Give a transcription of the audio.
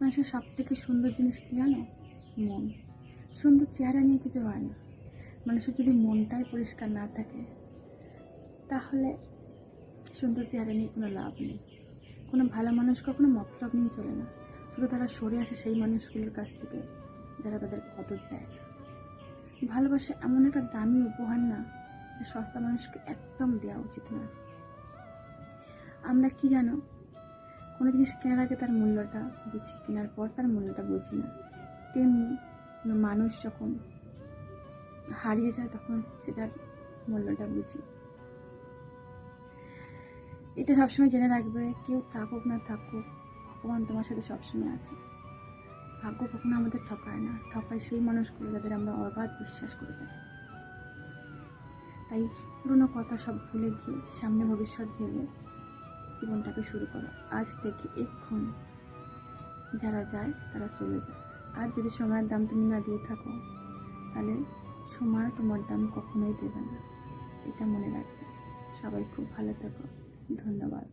মানুষের সব থেকে সুন্দর জিনিস কী জানো? মন। সুন্দর চেহারা নিয়ে কিছু হয় না। মানুষের যদি মনটাই পরিষ্কার না থাকে, তাহলে সুন্দর চেহারা নিয়ে কোনো লাভ নেই। কোনো ভালো মানুষ কখনো মতলব নিয়ে চলে না। শুধু তারা সরে আসে সেই মানুষগুলোর কাছ থেকে, যারা তাদের কদর দেয়। ভালোবাসা এমন একটা দামি উপহার না সস্তা মানুষকে একদম দেওয়া উচিত না। আমরা কি জানো কোনো জিনিস কেনার আগে তার মূল্যটা বুঝি, কেনার পর তার মূল্যটা বুঝি না। তেমনি মানুষ যখন হারিয়ে যায় তখন সেটার মূল্যটা বুঝি। এটা সবসময় জেনে রাখবে, কেউ থাকুক না থাকুক, ভগবান তোমার সাথে সবসময় আছে। ভাগ্য কখনো আমাদের ঠকায় না, ঠকায় সেই মানুষগুলো যাদের আমরা অবাধ বিশ্বাস করে থাকি। তাই পুরোনো কথা সব ভুলে গিয়ে, সামনে ভবিষ্যৎ ভেবে জীবনটাকে শুরু করো। আজ থেকে এক্ষুনি। যারা যায়, তারা চলে যায়। আর যদি সময়ের দাম তুমি না দিয়ে থাকো, তাহলে সময় তোমার দাম কখনোই দেবে না। এটা মনে রাখবে। সবাই খুব ভালো থাকো। ধন্যবাদ।